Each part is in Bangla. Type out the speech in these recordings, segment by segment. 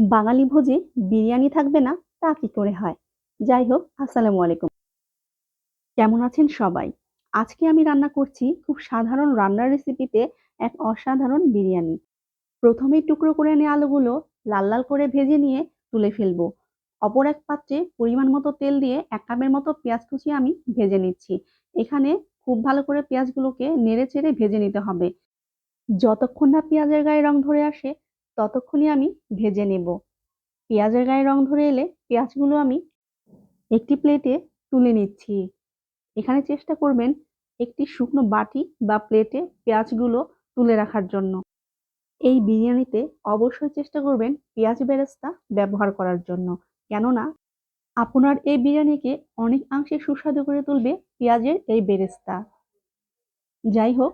বাঙালি ভোজে বিরিয়ানি থাকবে না, তা কি করে হয়? যাই হোক, আসসালামু আলাইকুম। কেমন আছেন সবাই? আজকে আমি রান্না করছি খুব সাধারণ রান্নার রেসিপিতে এক অসাধারণ বিরিয়ানি। প্রথমে টুকরো করে নেওয়া আলুগুলো লাল লাল করে ভেজে নিয়ে তুলে ফেলব। অপর এক পাত্রে পরিমাণ মতো তেল দিয়ে এক কাপের মতো পেঁয়াজ কুচি আমি ভেজে নিচ্ছি। এখানে খুব ভালো করে পেঁয়াজগুলোকে নেড়ে চেড়ে ভেজে নিতে হবে। যতক্ষণ না পেঁয়াজের গায়ে রং ধরে আসে ততক্ষণই আমি ভেজে নেব। পেঁয়াজের গায়ে রং ধরে এলে পেঁয়াজগুলো আমি একটি প্লেটে তুলে নিচ্ছি। এখানে চেষ্টা করবেন একটি শুকনো বাটি বা প্লেটে পেঁয়াজগুলো তুলে রাখার জন্য। এই বিরিয়ানিতে অবশ্যই চেষ্টা করবেন পেঁয়াজ বেরেস্তা ব্যবহার করার জন্য। কেননা আপনার এই বিরিয়ানিকে অনেকাংশে সুস্বাদু করে তুলবে পেঁয়াজের এই বেরেস্তা। যাই হোক,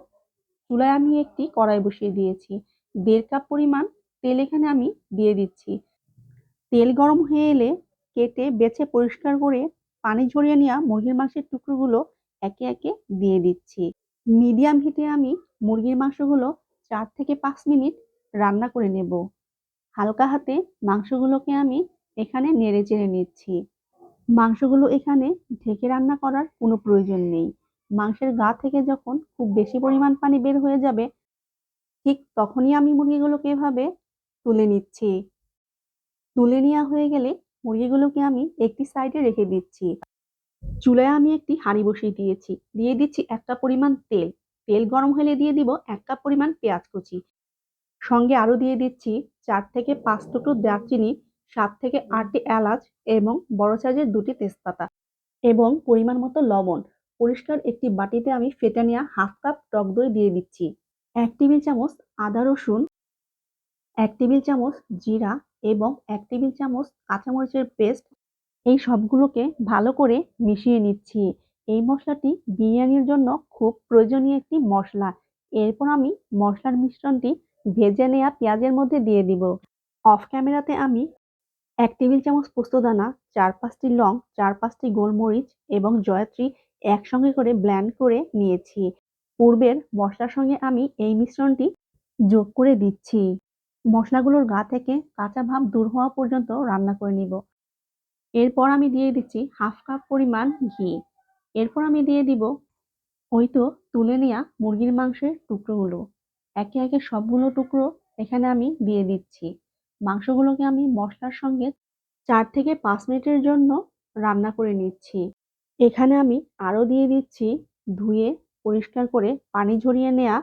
চুলায় আমি একটি কড়াই বসিয়ে দিয়েছি। দেড় কাপ পরিমাণ তেল এখানে আমি দিয়ে দিচ্ছি। তেল গরম হয়ে এলে কেটে বেছে পরিষ্কার করে পানি ঝরিয়ে নেওয়া মুরগির মাংসের টুকরোগুলো একে একে দিয়ে দিচ্ছি। মিডিয়াম হিটে আমি মুরগির মাংসগুলো চার থেকে পাঁচ মিনিট রান্না করে নেব। হালকা হাতে মাংসগুলোকে আমি এখানে নেড়ে চেড়ে নিচ্ছি। মাংসগুলো এখানে ঢেকে রান্না করার কোনো প্রয়োজন নেই। মাংসের গা থেকে যখন খুব বেশি পরিমাণ পানি বের হয়ে যাবে, ঠিক তখনই আমি মুরগিগুলোকে এভাবে তুলে নিচ্ছি। তুলে নেওয়া হয়ে গেলে মুরগিগুলোকে আমি একটি সাইডে রেখে দিচ্ছি। চুলায় আমি একটি হাঁড়ি বসিয়ে দিয়েছি। দিয়ে দিচ্ছি এক কাপ পরিমাণ তেল। তেল গরম হলে দিয়ে দিব এক কাপ পরিমাণ পেঁয়াজ কুচি। সঙ্গে আরও দিয়ে দিচ্ছি চার থেকে পাঁচ টুকরো দারচিনি, সাত থেকে আটটি এলাচ এবং বড় সাইজের দুটি তেজপাতা এবং পরিমাণ মতো লবণ। পরিষ্কার একটি বাটিতে আমি ফেটে নেওয়া হাফ কাপ টক দই দিয়ে দিচ্ছি। এক টেবিল চামচ আদা রসুন এক টেবিল চামচ জিরা এবং এক টেবিল চামচ কাঁচামরিচের পেস্ট, এই সবগুলোকে ভালো করে মিশিয়ে নিচ্ছি। এই মশলাটি বিরিয়ানির জন্য খুব প্রয়োজনীয় একটি মশলা। এরপর আমি মশলার মিশ্রণটি ভেজে নেওয়া পেঁয়াজের মধ্যে দিয়ে দিব। অফ ক্যামেরাতে আমি এক টেবিল চামচ পোস্তদানা, চার পাঁচটি লং, চার পাঁচটি গোলমরিচ এবং জয়ত্রী একসঙ্গে করে ব্ল্যান্ড করে নিয়েছি। পূর্বের মশলার সঙ্গে আমি এই মিশ্রণটি যোগ করে দিচ্ছি। মশলাগুলোর গা থেকে কাঁচা ভাব দূর হওয়া পর্যন্ত রান্না করে নিব। এরপর আমি দিয়ে দিচ্ছি হাফ কাপ পরিমাণ ঘি। এরপর আমি দিয়ে দিব ওই তো তুলে নেওয়া মুরগির মাংসের টুকরোগুলো। একে একে সবগুলো টুকরো এখানে আমি দিয়ে দিচ্ছি। মাংসগুলোকে আমি মশলার সঙ্গে চার থেকে পাঁচ মিনিটের জন্য রান্না করে নিচ্ছি। এখানে আমি আরও দিয়ে দিচ্ছি ধুয়ে পরিষ্কার করে পানি ঝরিয়ে নেওয়া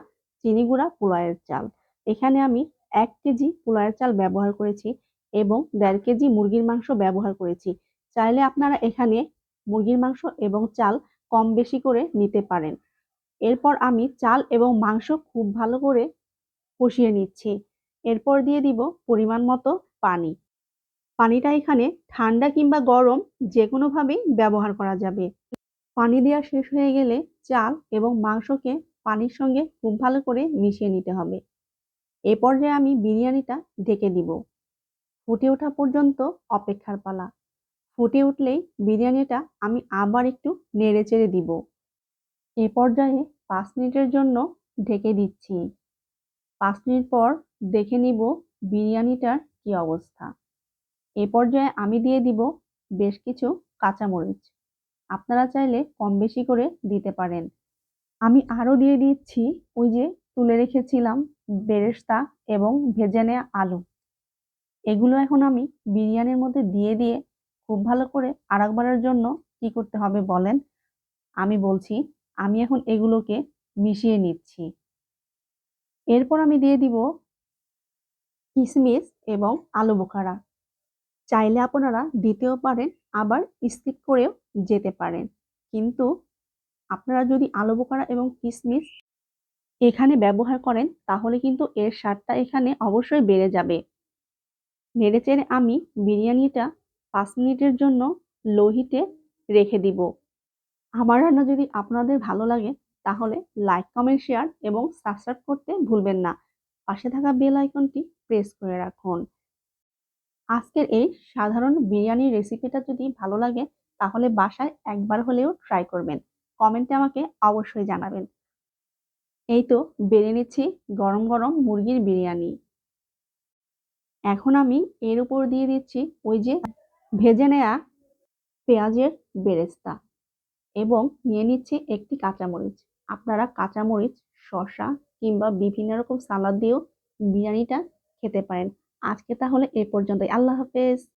চিনি গুঁড়া পোলাওয়ের চাল। এখানে আমি এক কেজি পোলাওয়ের চাল ব্যবহার করেছি এবং দেড় কেজি মুরগির মাংস ব্যবহার করেছি। চাইলে আপনারা এখানে মুরগির মাংস এবং চাল কম বেশি করে নিতে পারেন। এরপর আমি চাল এবং মাংস খুব ভালো করে কষিয়ে নিচ্ছি। এরপর দিয়ে দিব পরিমাণ মতো পানি। পানিটা এখানে ঠান্ডা কিংবা গরম যে কোনোভাবেই ব্যবহার করা যাবে। পানি দেওয়া শেষ হয়ে গেলে চাল এবং মাংসকে পানির সঙ্গে খুব ভালো করে মিশিয়ে নিতে হবে। এ পর্যায়ে আমি বিরিয়ানিটা ঢেকে দিব। ফুটে ওঠা পর্যন্ত অপেক্ষার পালা। ফুটে উঠলেই বিরিয়ানিটা আমি আবার একটু নেড়ে চেড়ে দিব। এ পর্যায়ে পাঁচ মিনিটের জন্য ঢেকে দিচ্ছি। পাঁচ মিনিট পর দেখে নিব বিরিয়ানিটার কি অবস্থা। এ পর্যায়ে আমি দিয়ে দিব বেশ কিছু কাঁচামরিচ। আপনারা চাইলে কম বেশি করে দিতে পারেন। আমি আরও দিয়ে দিচ্ছি ওই যে তুলে রেখেছিলাম বেরেস্তা এবং ভেজে নেওয়া আলু। এগুলো এখন আমি বিরিয়ানির মধ্যে দিয়ে দিয়ে খুব ভালো করে আরেকবারের জন্য কি করতে হবে বলেন? আমি বলছি, আমি এখন এগুলোকে মিশিয়ে নিচ্ছি। এরপর আমি দিয়ে দিব কিশমিশ এবং আলু বোখারা। চাইলে আপনারা দিতেও পারেন, আবার স্কিপ করেও যেতে পারেন। কিন্তু আপনারা যদি আলু বোখারা এবং কিশমিশ এখানে ব্যবহার করেন, তাহলে কিন্তু এর স্বাদটা এখানে অবশ্যই বেড়ে যাবে। নেড়ে চেড়ে আমি বিরিয়ানিটা পাঁচ মিনিটের জন্য লো হিটে রেখে দিব। আমার রান্না যদি আপনাদের ভালো লাগে, তাহলে লাইক কমেন্ট শেয়ার এবং সাবস্ক্রাইব করতে ভুলবেন না। পাশে থাকা বেল আইকনটি প্রেস করে রাখুন। আজকের এই সাধারণ বিরিয়ানির রেসিপিটা যদি ভালো লাগে, তাহলে বাসায় একবার হলেও ট্রাই করবেন। কমেন্টে আমাকে অবশ্যই জানাবেন। এই তো বেড়ে নিচ্ছি গরম গরম মুরগির বিরিয়ানি। এখন আমি এর উপর দিয়ে দিচ্ছি ওই যে ভেজে নেয়া পেঁয়াজের বেরেস্তা এবং নিয়ে নিচ্ছি একটি কাঁচামরিচ। আপনারা কাঁচামরিচ, শসা কিংবা বিভিন্ন রকম সালাদ দিয়েও বিরিয়ানিটা খেতে পারেন। আজকে তাহলে এ পর্যন্তই। আল্লাহ হাফেজ।